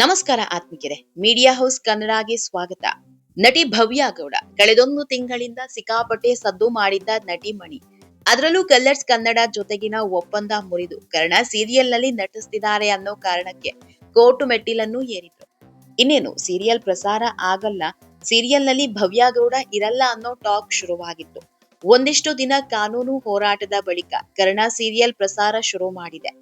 ನಮಸ್ಕಾರ ಆತ್ಮಿಕರೆ media house ಕನ್ನಡಗೆ ಸ್ವಾಗತ. ನಟಿ ಭವ್ಯ ಗೌಡ ಕಳೆದೊಂದು ತಿಂಗಳಿಂದ ಸಿಕ್ಕಾಪಟ್ಟೆ ಸದ್ದು ಮಾಡಿದ್ದ ನಟಿ ಮಣಿ. ಅದರಲ್ಲೂ ಕಲ್ಲರ್ಸ್ ಕನ್ನಡ ಜೊತೆಗಿನ ಒಪ್ಪಂದ ಮುರಿದು ಕರ್ಣ ಸೀರಿಯಲ್ನಲ್ಲಿ ನಟಿಸ್ತಿದ್ದಾರೆ ಅನ್ನೋ ಕಾರಣಕ್ಕೆ ಕೋರ್ಟು ಮೆಟ್ಟಿಲನ್ನು ಏರಿದ್ರು. ಇನ್ನೇನು, ಸೀರಿಯಲ್ ಪ್ರಸಾರ ಆಗಲ್ಲ ಸೀರಿಯಲ್ನಲ್ಲಿ ಭವ್ಯ ಗೌಡ ಇರಲ್ಲ ಅನ್ನೋ ಟಾಕ್ ಶುರುವಾಗಿತ್ತು. ಒಂದಿಷ್ಟು ದಿನ ಕಾನೂನು ಹೋರಾಟದ ಬಳಿಕ ಕರ್ಣ ಸೀರಿಯಲ್ ಪ್ರಸಾರ ಶುರು ಮಾಡಿದೆ.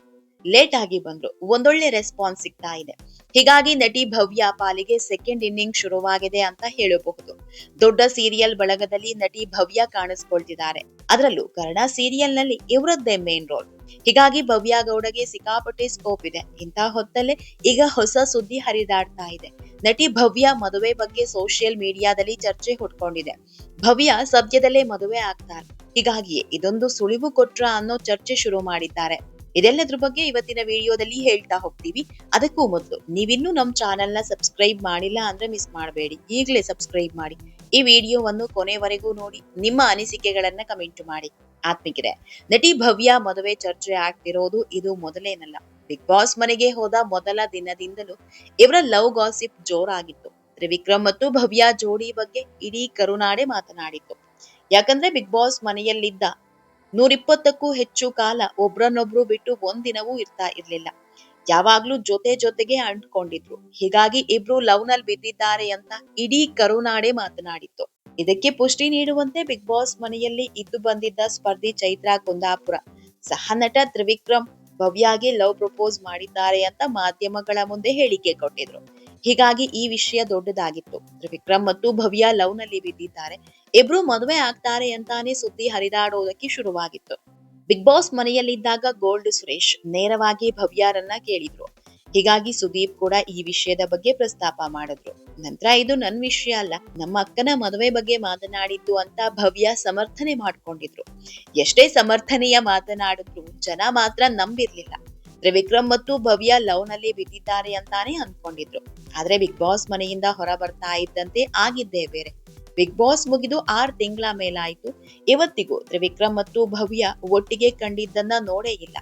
ಲೇಟ್ ಆಗಿ ಬಂದ್ರು. ಒಂದೊಳ್ಳೆ ರೆಸ್ಪಾನ್ಸ್ ಸಿಗ್ತಾ ಇದೆ. ಹೀಗಾಗಿ ನಟಿ ಭವ್ಯ ಪಾಲಿಗೆ ಸೆಕೆಂಡ್ ಇನ್ನಿಂಗ್ ಶುರುವಾಗಿದೆ ಅಂತ ಹೇಳಬಹುದು. ದೊಡ್ಡ ಸೀರಿಯಲ್ ಬಳಗದಲ್ಲಿ ನಟಿ ಭವ್ಯ ಕಾಣಿಸ್ಕೊಳ್ತಿದ್ದಾರೆ. ಅದರಲ್ಲೂ ಕನ್ನಡ ಸೀರಿಯಲ್ನಲ್ಲಿ ಇವರದ್ದೇ ಮೇನ್ ರೋಲ್ ಹೀಗಾಗಿ ಭವ್ಯ ಗೌಡಗೆ ಸಿಕ್ಕಾಪಟ್ಟೆ ಸ್ಕೋಪ್ ಇದೆ. ಇಂತಹ ಹೊತ್ತಲ್ಲೇ ಈಗ ಹೊಸ ಸುದ್ದಿ ಹರಿದಾಡ್ತಾ ಇದೆ. ನಟಿ ಭವ್ಯ ಮದುವೆ ಬಗ್ಗೆ ಸೋಷಿಯಲ್ ಮೀಡಿಯಾದಲ್ಲಿ ಚರ್ಚೆ ಹುಟ್ಕೊಂಡಿದೆ. ಭವ್ಯ ಸದ್ಯದಲ್ಲೇ ಮದುವೆ ಆಗ್ತಾರೆ ಹೀಗಾಗಿಯೇ ಇದೊಂದು ಸುಳಿವು ಕೊಟ್ರ ಅನ್ನೋ ಚರ್ಚೆ ಶುರು ಮಾಡಿದ್ದಾರೆ. ಇದೆಲ್ಲದ್ರ ಬಗ್ಗೆ ಇವತ್ತಿನ ವಿಡಿಯೋದಲ್ಲಿ ಹೇಳ್ತಾ ಹೋಗ್ತೀವಿ. ಅದಕ್ಕೂ ಮೊದಲು, ನೀವಿನ್ನೂ ನಮ್ಮ ಚಾನೆಲ್ನ ಸಬ್ಸ್ಕ್ರೈಬ್ ಮಾಡಿಲ್ಲ ಅಂದ್ರೆ ಮಿಸ್ ಮಾಡಬೇಡಿ. ಈಗಲೇ ಸಬ್ಸ್ಕ್ರೈಬ್ ಮಾಡಿ. ಈ ವಿಡಿಯೋವನ್ನು ಕೊನೆವರೆಗೂ ನೋಡಿ, ನಿಮ್ಮ ಅನಿಸಿಕೆಗಳನ್ನ ಕಮೆಂಟ್ ಮಾಡಿ. ಆತ್ಮಿಕರೆ, ನಟಿ ಭವ್ಯ ಮದುವೆ ಚರ್ಚೆ ಆಗ್ತಿರೋದು ಇದು ಮೊದಲೇನಲ್ಲ. ಬಿಗ್ ಬಾಸ್ ಮನೆಗೆ ಹೋದ ಮೊದಲ ದಿನದಿಂದಲೂ ಇವರ ಲವ್ ಗಾಸಿಪ್ ಜೋರಾಗಿತ್ತು. ತ್ರಿವಿಕ್ರಮ್ ಮತ್ತು ಭವ್ಯ ಜೋಡಿ ಬಗ್ಗೆ ಇಡೀ ಕರುನಾಡೆ ಮಾತನಾಡಿತ್ತು. ಯಾಕಂದ್ರೆ ಬಿಗ್ ಬಾಸ್ ಮನೆಯಲ್ಲಿದ್ದ ನೂರಿಪ್ಪತ್ತಕ್ಕೂ ಹೆಚ್ಚು ಕಾಲ ಒಬ್ರನ್ನೊಬ್ರು ಬಿಟ್ಟು ಒಂದಿನವೂ ಇರ್ತಾ ಇರ್ಲಿಲ್ಲ. ಯಾವಾಗ್ಲೂ ಜೊತೆ ಜೊತೆಗೆ ಅಂಟ್ಕೊಂಡಿದ್ರು. ಹೀಗಾಗಿ ಇಬ್ರು ಲವ್ನಲ್ಲಿ ಬಿದ್ದಿದ್ದಾರೆ ಅಂತ ಇಡೀ ಕರುನಾಡೆ ಮಾತನಾಡಿತ್ತು. ಇದಕ್ಕೆ ಪುಷ್ಟಿ ನೀಡುವಂತೆ ಬಿಗ್ ಬಾಸ್ ಮನೆಯಲ್ಲಿ ಇದ್ದು ಬಂದಿದ್ದ ಸ್ಪರ್ಧಿ ಚೈತ್ರಾ ಕುಂದಾಪುರ. ಸಹ ನಟ ತ್ರಿವಿಕ್ರಮ್ ಭವ್ಯಾಗೆ ಲವ್ ಪ್ರಪೋಸ್ ಮಾಡಿದ್ದಾರೆ ಅಂತ ಮಾಧ್ಯಮಗಳ ಮುಂದೆ ಹೇಳಿಕೆ ಕೊಟ್ಟಿದ್ರು. ಹೀಗಾಗಿ ಈ ವಿಷಯ ದೊಡ್ಡದಾಗಿತ್ತು. ತ್ರಿವಿಕ್ರಮ್ ಮತ್ತು ಭವ್ಯ ಲವ್ನಲ್ಲಿ ಬಿದ್ದಿದ್ದಾರೆ. ಇಬ್ರು ಮದುವೆ ಆಗ್ತಾರೆ ಅಂತಾನೆ ಸುದ್ದಿ ಹರಿದಾಡೋದಕ್ಕೆ ಶುರುವಾಗಿತ್ತು. ಬಿಗ್ ಬಾಸ್ ಮನೆಯಲ್ಲಿದ್ದಾಗ ಗೋಲ್ಡ್ ಸುರೇಶ್ ನೇರವಾಗಿ ಭವ್ಯಾರನ್ನ ಕೇಳಿದ್ರು. ಹೀಗಾಗಿ ಸುದೀಪ್ ಕೂಡ ಈ ವಿಷಯದ ಬಗ್ಗೆ ಪ್ರಸ್ತಾಪ ಮಾಡಿದ್ರು. ನಂತರ ಇದು ನನ್ ವಿಷಯ ಅಲ್ಲ, ನಮ್ಮ ಅಕ್ಕನ ಮದುವೆ ಬಗ್ಗೆ ಮಾತನಾಡಿದ್ದು ಅಂತ ಭವ್ಯ ಸಮರ್ಥನೆ ಮಾಡ್ಕೊಂಡಿದ್ರು. ಎಷ್ಟೇ ಸಮರ್ಥನೆಯ ಮಾತನಾಡಿದ್ರು ಜನ ಮಾತ್ರ ನಂಬಿರ್ಲಿಲ್ಲ. ತ್ರಿವಿಕ್ರಮ್ ಮತ್ತು ಭವ್ಯ ಲವ್ನಲ್ಲಿ ಬಿದ್ದಿದ್ದಾರೆ ಅಂತಾನೆ ಅನ್ಕೊಂಡಿದ್ರು ಆದ್ರೆ ಬಿಗ್ ಬಾಸ್ ಮನೆಯಿಂದ ಹೊರ ಬರ್ತಾ ಇದ್ದಂತೆ ಆಗಿದ್ದೇ ಬೇರೆ. ಬಿಗ್ ಬಾಸ್ ಮುಗಿದು ಆರ್ ತಿಂಗಳ ಮೇಲಾಯ್ತು. ಇವತ್ತಿಗೂ ತ್ರಿವಿಕ್ರಮ್ ಮತ್ತು ಭವ್ಯ ಒಟ್ಟಿಗೆ ಕಂಡಿದ್ದನ್ನ ನೋಡೇ ಇಲ್ಲ.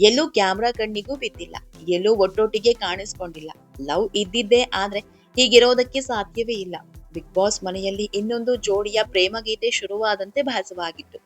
ಎಲ್ಲೂ ಕ್ಯಾಮ್ರಾ ಕಣ್ಣಿಗೂ ಬಿದ್ದಿಲ್ಲ. ಎಲ್ಲೂ ಒಟ್ಟೊಟ್ಟಿಗೆ ಕಾಣಿಸ್ಕೊಂಡಿಲ್ಲ. ಲವ್ ಇದ್ದಿದ್ದೇ ಆದ್ರೆ ಹೀಗಿರೋದಕ್ಕೆ ಸಾಧ್ಯವೇ ಇಲ್ಲ. ಬಿಗ್ ಬಾಸ್ ಮನೆಯಲ್ಲಿ ಇನ್ನೊಂದು ಜೋಡಿಯ ಪ್ರೇಮ ಗೀತೆ ಶುರುವಾದಂತೆ ಭಾಸವಾಗಿತ್ತು.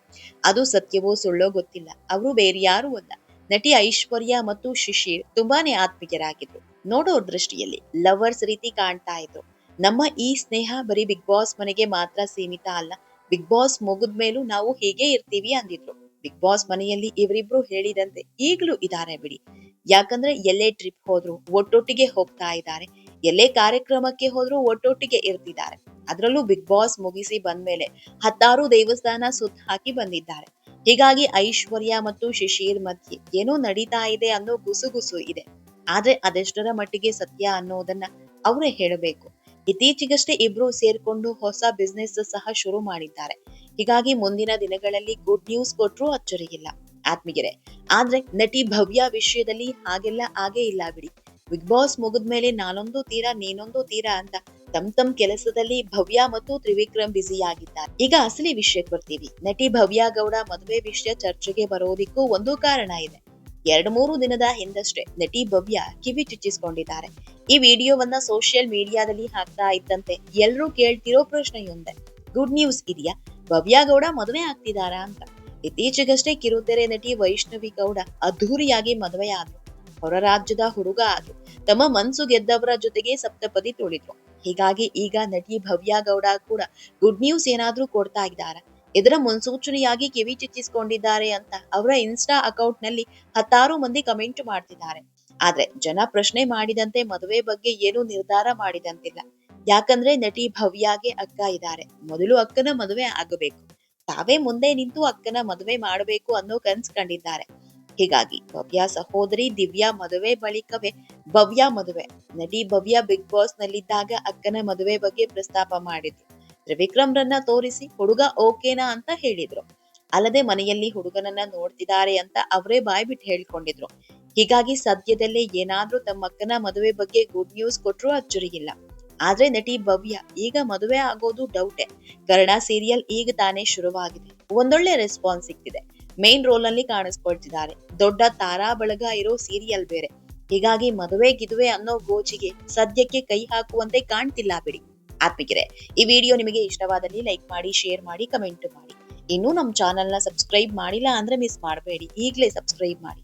ಅದು ಸತ್ಯವೋ ಸುಳ್ಳೋ ಗೊತ್ತಿಲ್ಲ. ಅವರು ಬೇರೆ ಯಾರೂ ಅಲ್ಲ. ನಟಿ ಐಶ್ವರ್ಯ ಮತ್ತು ಶಿಶಿರ್ ತುಂಬಾನೇ ಆತ್ಮೀಯರಾಗಿದ್ರು ನೋಡೋ ದೃಷ್ಟಿಯಲ್ಲಿ ಲವರ್ಸ್ ರೀತಿ ಕಾಣ್ತಾ ಇದ್ರು. ನಮ್ಮ ಈ ಸ್ನೇಹ ಬರೀ ಬಿಗ್ ಬಾಸ್ ಮನೆಗೆ ಮಾತ್ರ ಸೀಮಿತ ಅಲ್ಲ, ಬಿಗ್ ಬಾಸ್ ಮುಗಿದ ಮೇಲೂ ನಾವು ಹೀಗೆ ಇರ್ತೀವಿ ಅಂದಿದ್ರು. ಬಿಗ್ ಬಾಸ್ ಮನೆಯಲ್ಲಿ ಇವರಿಬ್ರು ಹೇಳಿದಂತೆ ಈಗಲೂ ಇದಾರೆ ಬಿಡಿ. ಯಾಕಂದ್ರೆ ಎಲ್ಲೇ ಟ್ರಿಪ್ ಹೋದ್ರು ಒಟ್ಟೊಟ್ಟಿಗೆ ಹೋಗ್ತಾ ಇದ್ದಾರೆ, ಎಲ್ಲೇ ಕಾರ್ಯಕ್ರಮಕ್ಕೆ ಹೋದ್ರು ಒಟ್ಟೊಟ್ಟಿಗೆ ಇರ್ತಿದ್ದಾರೆ. ಅದರಲ್ಲೂ ಬಿಗ್ ಬಾಸ್ ಮುಗಿಸಿ ಬಂದ್ಮೇಲೆ ಹತ್ತಾರು ದೇವಸ್ಥಾನ ಸುತ್ತ ಹಾಕಿ ಬಂದಿದ್ದಾರೆ. ಹೀಗಾಗಿ ಐಶ್ವರ್ಯ ಮತ್ತು ಶಿಶಿರ್ ಮಧ್ಯೆ ಏನೋ ನಡೀತಾ ಇದೆ ಅನ್ನೋ ಗುಸುಗುಸು ಇದೆ. ಆದ್ರೆ ಅದೆಷ್ಟರ ಮಟ್ಟಿಗೆ ಸತ್ಯ ಅನ್ನೋದನ್ನ ಅವರೇ ಹೇಳಬೇಕು. ಇತ್ತೀಚೆಗಷ್ಟೇ ಇಬ್ರು ಸೇರ್ಕೊಂಡು ಹೊಸ ಬಿಸ್ನೆಸ್ ಸಹ ಶುರು ಮಾಡಿದ್ದಾರೆ. ಹೀಗಾಗಿ ಮುಂದಿನ ದಿನಗಳಲ್ಲಿ ಗುಡ್ ನ್ಯೂಸ್ ಕೊಟ್ರೂ ಅಚ್ಚರಿಯಿಲ್ಲ. ಆತ್ಮೀಗೆರೆ ಆದ್ರೆ ನಟಿ ಭವ್ಯ ವಿಷಯದಲ್ಲಿ ಹಾಗೆಲ್ಲ ಆಗೇ ಇಲ್ಲ ಬಿಡಿ. ಬಿಗ್ ಬಾಸ್ ಮುಗಿದ್ಮೇಲೆ ನಾನೊಂದು ತೀರಾ ನೀನೊಂದು ತೀರಾ ಅಂತ ತಮ್ ತಮ್ ಕೆಲಸದಲ್ಲಿ ಭವ್ಯ ಮತ್ತು ತ್ರಿವಿಕ್ರಮ್ ಬ್ಯುಸಿ ಆಗಿದ್ದಾರೆ. ಈಗ ಅಸಲಿ ವಿಷಯಕ್ಕೆ ಬರ್ತೀವಿ. ನಟಿ ಭವ್ಯ ಗೌಡ ಮದುವೆ ವಿಷಯ ಚರ್ಚೆಗೆ ಬರೋದಿಕ್ಕೂ ಒಂದು ಕಾರಣ ಇದೆ. ಎರಡ್ ಮೂರು ದಿನದ ಹಿಂದಷ್ಟೇ ನಟಿ ಭವ್ಯ ಕಿವಿ ಚುಚ್ಚಿಸ್ಕೊಂಡಿದ್ದಾರೆ. ಈ ವಿಡಿಯೋವನ್ನ ಸೋಷಿಯಲ್ ಮೀಡಿಯಾದಲ್ಲಿ ಹಾಕ್ತಾ ಇದ್ದಂತೆ ಎಲ್ರೂ ಕೇಳ್ತಿರೋ ಪ್ರಶ್ನೆಯೊಂದೆ. ಗುಡ್ ನ್ಯೂಸ್ ಇದೆಯಾ? ಭವ್ಯ ಗೌಡ ಮದುವೆ ಆಗ್ತಿದಾರಾ ಅಂತ. ಇತ್ತೀಚೆಗಷ್ಟೇ ಕಿರುತೆರೆ ನಟಿ ವೈಷ್ಣವಿ ಗೌಡ ಅದ್ಧೂರಿಯಾಗಿ ಮದುವೆ ಆದ್ರು ಹೊರ ರಾಜ್ಯದ ಹುಡುಗ ಆದ್ರು. ತಮ್ಮ ಮನ್ಸು ಗೆದ್ದವರ ಜೊತೆಗೆ ಸಪ್ತಪದಿ ತುಳಿದ್ರು. ಹೀಗಾಗಿ ಈಗ ನಟಿ ಭವ್ಯ ಗೌಡ ಕೂಡ ಗುಡ್ ನ್ಯೂಸ್ ಏನಾದ್ರೂ ಕೊಡ್ತಾ ಇದ್ದಾರ? ಇದರ ಮುನ್ಸೂಚನೆಯಾಗಿ ಕಿವಿ ಚಿಚ್ಚಿಸಿಕೊಂಡಿದ್ದಾರೆ ಅಂತ ಅವರ ಇನ್ಸ್ಟಾ ಅಕೌಂಟ್ನಲ್ಲಿ ಹತ್ತಾರು ಮಂದಿ ಕಮೆಂಟ್ ಮಾಡ್ತಿದ್ದಾರೆ. ಆದ್ರೆ ಜನ ಪ್ರಶ್ನೆ ಮಾಡಿದಂತೆ ಮದುವೆ ಬಗ್ಗೆ ಏನು ನಿರ್ಧಾರ ಮಾಡಿದಂತಿಲ್ಲ. ಯಾಕಂದ್ರೆ ನಟಿ ಭವ್ಯಾಗೆ ಅಕ್ಕ ಇದ್ದಾರೆ. ಮೊದಲು ಅಕ್ಕನ ಮದುವೆ ಆಗಬೇಕು. ತಾವೇ ಮುಂದೆ ನಿಂತು ಅಕ್ಕನ ಮದುವೆ ಮಾಡಬೇಕು ಅನ್ನೋ ಕನ್ಸ್ ಕಂಡಿದ್ದಾರೆ. ಹೀಗಾಗಿ ಭವ್ಯ ಸಹೋದರಿ ದಿವ್ಯಾ ಮದುವೆ ಬಳಿಕವೇ, ಭವ್ಯ ಮದುವೆ, ನಟಿ ಭವ್ಯ ಬಿಗ್ ಬಾಸ್ ನಲ್ಲಿದ್ದಾಗ ಅಕ್ಕನ ಮದುವೆ ಬಗ್ಗೆ ಪ್ರಸ್ತಾಪ ಮಾಡಿದ್ರು. ತ್ರಿವಿಕ್ರಮ್ರನ್ನ ತೋರಿಸಿ ಹುಡುಗ ಓಕೆನಾ ಅಂತ ಹೇಳಿದ್ರು. ಅಲ್ಲದೆ ಮನೆಯಲ್ಲಿ ಹುಡುಗನನ್ನ ನೋಡ್ತಿದ್ದಾರೆ ಅಂತ ಅವರೇ ಬಾಯ್ ಬಿಟ್ಟು ಹೇಳ್ಕೊಂಡಿದ್ರು. ಹೀಗಾಗಿ ಸದ್ಯದಲ್ಲೇ ಏನಾದ್ರೂ ತಮ್ಮ ಅಕ್ಕನ ಮದುವೆ ಬಗ್ಗೆ ಗುಡ್ ನ್ಯೂಸ್ ಕೊಟ್ರೂ ಅಚ್ಚರಿಯಿಲ್ಲ ಆದ್ರೆ ನಟಿ ಭವ್ಯ ಈಗ ಮದುವೆ ಆಗೋದು ಡೌಟೆ ಕನ್ನಡ ಸೀರಿಯಲ್ ಈಗ ತಾನೇ ಶುರುವಾಗಿದೆ. ಒಂದೊಳ್ಳೆ ರೆಸ್ಪಾನ್ಸ್ ಸಿಕ್ಕಿದೆ. ಮೇನ್ ರೋಲ್ನಲ್ಲಿ ಕಾಣಿಸ್ಕೊಳ್ತಿದ್ದಾರೆ. ದೊಡ್ಡ ತಾರಾ ಬಳಗ ಇರೋ ಸೀರಿಯಲ್ ಬೇರೆ. ಹೀಗಾಗಿ ಮದುವೆ ಗಿದುವೆ ಅನ್ನೋ ಗೋಜಿಗೆ ಸದ್ಯಕ್ಕೆ ಕೈ ಹಾಕುವಂತೆ ಕಾಣ್ತಿಲ್ಲ ಬಿಡಿ. ಆತ್ಮಿಕರೆ, ಈ ವಿಡಿಯೋ ನಿಮಗೆ ಇಷ್ಟವಾದಲ್ಲಿ ಲೈಕ್ ಮಾಡಿ, ಶೇರ್ ಮಾಡಿ, ಕಮೆಂಟ್ ಮಾಡಿ. ಇನ್ನೂ ನಮ್ಮ ಚಾನೆಲ್ನ ಸಬ್ಸ್ಕ್ರೈಬ್ ಮಾಡಿಲ್ಲ ಅಂದ್ರೆ ಮಿಸ್ ಮಾಡಬೇಡಿ. ಈಗಲೇ ಸಬ್ಸ್ಕ್ರೈಬ್ ಮಾಡಿ.